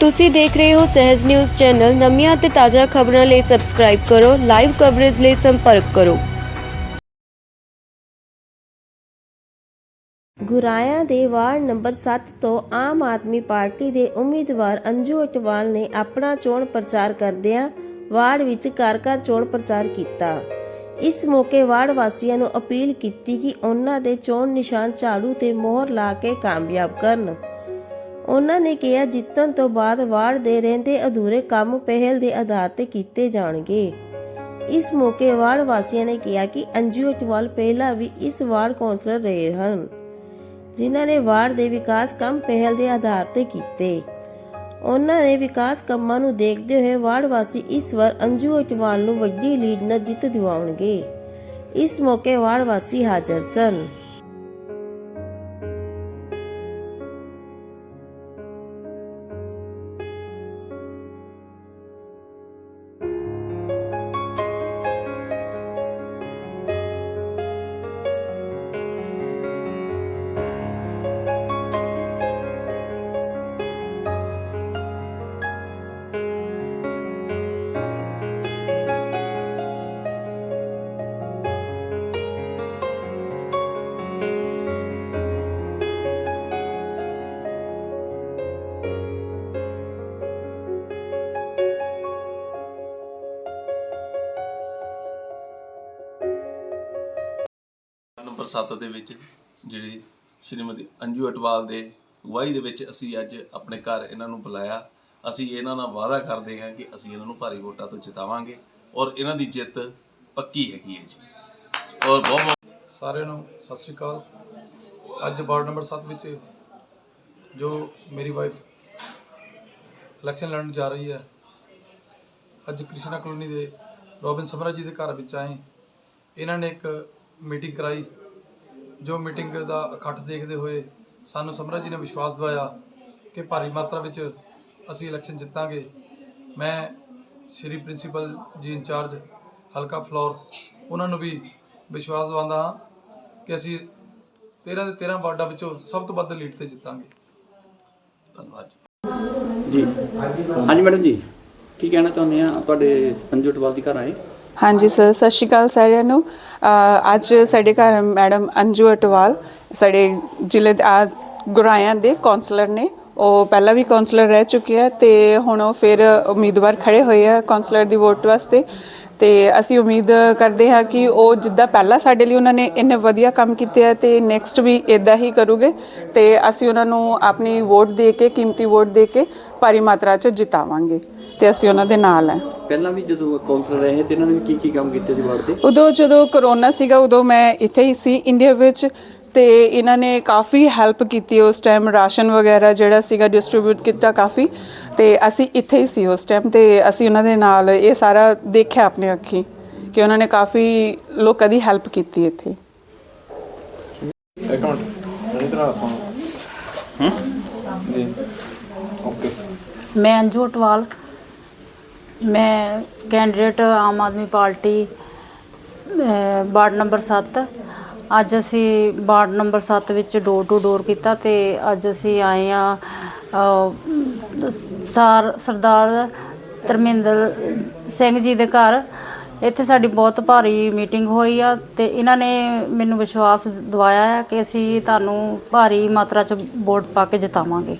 ਤੁਸੀਂ ਦੇਖ ਰਹੇ ਹੋ ਸਹਿਜ ਨਿਊਜ਼ ਚੈਨਲ। ਨਵੀਆਂ ਅਤੇ ਤਾਜ਼ਾ ਖਬਰਾਂ ਲਈ ਸਬਸਕ੍ਰਾਈਬ ਕਰੋ ਲਾਈਵ ਕਵਰੇਜ ਲਈ ਸੰਪਰਕ ਕਰੋ। ਗੁਰਾਇਆ ਦੇ ਵਾਰਡ ਨੰਬਰ 7 ਤੋਂ ਆਮ ਆਦਮੀ ਪਾਰਟੀ ਦੇ ਉਮੀਦਵਾਰ ਅੰਜੂ ਅਟਵਾਲ ਨੇ ਆਪਣਾ ਚੋਣ ਪ੍ਰਚਾਰ ਕਰਦਿਆਂ ਵਾਰਡ ਵਿੱਚ ਘਰ ਘਰ ਚੋਣ ਪ੍ਰਚਾਰ ਕੀਤਾ। ਇਸ ਮੌਕੇ ਵਾਰਡ ਵਾਸੀਆਂ ਨੂੰ ਅਪੀਲ ਕੀਤੀ ਕਿ ਉਹਨਾਂ ਦੇ ਚੋਣ ਨਿਸ਼ਾਨ ਝਾੜੂ ਤੇ ਮੋਹਰ ਲਾ ਕੇ ਕਾਮਯਾਬ ਕਰਨ। ਉਹਨਾਂ ਨੇ ਕਿਹਾ, ਜਿੱਤਣ ਤੋਂ ਬਾਅਦ ਵਾਰਡ ਦੇ ਰਹਿੰਦੇ ਅਧੂਰੇ ਕੰਮ ਪਹਿਲ ਦੇ ਆਧਾਰ ਤੇ ਕੀਤੇ ਜਾਣਗੇ। ਇਸ ਮੌਕੇ ਵਾਰਡ ਵਾਸੀਆਂ ਨੇ ਕਿਹਾ ਕਿ ਅੰਜੂ ਅਟਵਾਲ ਪਹਿਲਾਂ ਵੀ ਇਸ ਵਾਰਡ ਕੌਂਸਲਰ ਰਹੇ ਹਨ, ਜਿਨ੍ਹਾਂ ਨੇ ਵਾਰਡ ਦੇ ਵਿਕਾਸ ਕੰਮ ਪਹਿਲ ਦੇ ਆਧਾਰ ਤੇ ਕੀਤੇ। ਉਹਨਾਂ ਨੇ ਵਿਕਾਸ ਕੰਮਾਂ ਨੂੰ ਦੇਖਦੇ ਹੋਏ ਵਾਰਡ ਵਾਸੀ ਇਸ ਵਾਰ ਅੰਜੂ ਅਟਵਾਲ ਨੂੰ ਵੱਡੀ ਲੀਡ ਨਾਲ ਜਿੱਤ ਦਿਵਾਉਣਗੇ। ਇਸ ਮੌਕੇ ਵਾਰਡ ਵਾਸੀ ਹਾਜ਼ਰ ਸਨ। 7 ਦੇ ਵਿੱਚ ਜਿਹੜੀ ਸ਼੍ਰੀਮਤੀ ਅੰਜੂ ਅਟਵਾਲ ਦੇ ਅਗਵਾਈ ਦੇ ਵਿੱਚ ਅਸੀਂ ਅੱਜ ਆਪਣੇ ਘਰ ਇਹਨਾਂ ਨੂੰ ਬੁਲਾਇਆ। ਅਸੀਂ ਇਹਨਾਂ ਨਾਲ ਵਾਅਦਾ ਕਰਦੇ ਹਾਂ ਕਿ ਅਸੀਂ ਇਹਨਾਂ ਨੂੰ ਭਾਰੀ ਵੋਟਾਂ ਤੋਂ ਜਿਤਾਵਾਂਗੇ ਔਰ ਇਹਨਾਂ ਦੀ ਜਿੱਤ ਪੱਕੀ ਹੈਗੀ ਹੈ ਜੀ। ਔਰ ਬਹੁਤ ਬਹੁਤ ਸਾਰਿਆਂ ਨੂੰ ਸਤਿ ਸ਼੍ਰੀ ਅਕਾਲ। ਅੱਜ ਵਾਰਡ ਨੰਬਰ 7 ਵਿੱਚ ਜੋ ਮੇਰੀ ਵਾਈਫ ਇਲੈਕਸ਼ਨ ਲੜਨ ਜਾ ਰਹੀ ਹੈ, ਅੱਜ ਕ੍ਰਿਸ਼ਨਾ ਕਲੋਨੀ ਦੇ ਰੋਬਿਨ ਸਮਰਾ ਜੀ ਦੇ ਘਰ ਵਿੱਚ ਆਏ। ਇਹਨਾਂ ਨੇ ਇੱਕ ਮੀਟਿੰਗ ਕਰਾਈ। ਜੋ ਮੀਟਿੰਗ ਦਾ ਇਕੱਠ ਦੇਖਦੇ ਹੋਏ ਸਾਨੂੰ ਸਮਰਾ ਜੀ ਨੇ ਵਿਸ਼ਵਾਸ ਦਿਵਾਇਆ ਕਿ ਭਾਰੀ ਮਾਤਰਾ ਵਿੱਚ ਅਸੀਂ ਇਲੈਕਸ਼ਨ ਜਿੱਤਾਂਗੇ। ਮੈਂ ਸ਼੍ਰੀ ਪ੍ਰਿੰਸੀਪਲ ਜੀ ਇੰਚਾਰਜ ਹਲਕਾ ਫਲੋਰ, ਉਹਨਾਂ ਨੂੰ ਵੀ ਵਿਸ਼ਵਾਸ ਦਿਵਾਉਂਦਾ ਹਾਂ ਕਿ ਅਸੀਂ 13 ਦੇ 13 ਵਾਰਡਾਂ ਵਿੱਚੋਂ ਸਭ ਤੋਂ ਵੱਧ ਲੀਡ ਤੇ ਜਿੱਤਾਂਗੇ। ਧੰਨਵਾਦ ਜੀ। ਹਾਂਜੀ, ਮੈਡਮ ਜੀ। ਕੀ ਕਹਿਣਾ ਚਾਹੁੰਦੇ ਆ? ਤੁਹਾਡੇ ਸੰਜੋਟਵਾਲ ਦੀ ਘਰ ਆਏ। ਹਾਂਜੀ ਸਰ ਸਤਿ ਸ਼੍ਰੀ ਅਕਾਲ ਸਾਰਿਆਂ ਨੂੰ। ਅ, ਅੱਜ ਸਾਡੇ ਘਰ ਮੈਡਮ ਅੰਜੂ ਅਟਵਾਲ ਸਾਡੇ ਜ਼ਿਲ੍ਹੇ ਦੇ ਆ, ਗੁਰਾਇਆਂ ਦੇ ਕਾਉਂਸਲਰ ਨੇ। ਉਹ ਪਹਿਲਾਂ ਵੀ ਕਾਉਂਸਲਰ ਰਹਿ ਚੁੱਕੇ ਆ ਤੇ ਹੁਣ ਉਹ ਫਿਰ ਉਮੀਦਵਾਰ ਖੜੇ ਹੋਏ ਆ ਕਾਉਂਸਲਰ ਦੀ ਵੋਟ ਵਾਸਤੇ। ਤੇ ਅਸੀਂ ਉਮੀਦ ਕਰਦੇ ਹਾਂ ਕਿ ਉਹ ਜਿੱਦਾਂ ਪਹਿਲਾਂ ਸਾਡੇ ਲਈ ਉਹਨਾਂ ਨੇ ਇੰਨੇ ਵਧੀਆ ਕੰਮ ਕੀਤੇ ਆ ਤੇ ਨੈਕਸਟ ਵੀ ਇਦਾਂ ਹੀ ਕਰੂਗੇ। ਤੇ ਅਸੀਂ ਉਹਨਾਂ ਨੂੰ ਆਪਣੀ ਵੋਟ ਦੇ ਕੇ ਕੀਮਤੀ ਵੋਟ ਦੇ ਕੇ ਭਾਰੀ ਮਾਤਰਾ 'ਚ ਜਿਤਾਵਾਂਗੇ। ਤੇ ਅਸੀਂ ਉਹਨਾਂ ਦੇ ਨਾਲ ਹਾਂ। ਪਹਿਲਾਂ ਵੀ ਜਦੋਂ ਕਾਉਂਸਲਰ ਰਹੇ ਤੇ ਇਹਨਾਂ ਨੇ ਕੀ ਕੀ ਕੰਮ ਕੀਤੇ ਸੀ ਵਾਰਡ ਦੇ? ਉਦੋਂ ਜਦੋਂ ਕਰੋਨਾ ਸੀਗਾ ਉਦੋਂ ਮੈਂ ਇੱਥੇ ਹੀ ਸੀ ਇੰਡੀਆ ਵਿੱਚ ਤੇ ਇਹਨਾਂ ਨੇ ਕਾਫੀ ਹੈਲਪ ਕੀਤੀ ਉਸ ਟਾਈਮ ਰਾਸ਼ਨ ਵਗੈਰਾ ਜਿਹੜਾ ਸੀਗਾ ਡਿਸਟ੍ਰੀਬਿਊਟ ਕੀਤਾ ਕਾਫੀ ਤੇ ਅਸੀਂ ਇੱਥੇ ਹੀ ਸੀ ਉਸ ਟਾਈਮ ਤੇ ਅਸੀਂ ਉਹਨਾਂ ਦੇ ਨਾਲ ਇਹ ਸਾਰਾ ਦੇਖਿਆ ਆਪਣੇ ਅੱਖੀ ਕਿ ਉਹਨਾਂ ਨੇ ਕਾਫੀ ਲੋਕਾਂ ਦੀ ਹੈਲਪ ਕੀਤੀ ਇੱਥੇ। ਇੱਕ ਮਿੰਟ ਨਹੀਂ ਤਰ੍ਹਾਂ ਆਪਾਂ ਜੀ। ਓਕੇ ਮੈਂ ਅੰਜੂ ਅਟਵਾਲ। ਮੈਂ candidate Aam Aadmi party ward number 7 ਅੱਜ ਅਸੀਂ ਵਾਰਡ ਨੰਬਰ 7 ਵਿੱਚ ਡੋਰ ਟੂ ਡੋਰ ਕੀਤਾ ਤੇ ਅੱਜ ਅਸੀਂ ਆਏ ਆ ਸਾਰ, ਸਰਦਾਰ ਧਰਮਿੰਦਰ ਸਿੰਘ ਜੀ ਦੇ ਘਰ। ਇੱਥੇ ਸਾਡੀ ਬਹੁਤ ਭਾਰੀ ਮੀਟਿੰਗ ਹੋਈ ਆ ਤੇ ਇਹਨਾਂ ਨੇ ਮੈਨੂੰ ਵਿਸ਼ਵਾਸ ਦਿਵਾਇਆ ਹੈ ਕਿ ਅਸੀਂ ਤੁਹਾਨੂੰ ਭਾਰੀ ਮਾਤਰਾ ਚ ਵੋਟ ਪਾ ਕੇ ਜਿਤਾਵਾਂਗੇ।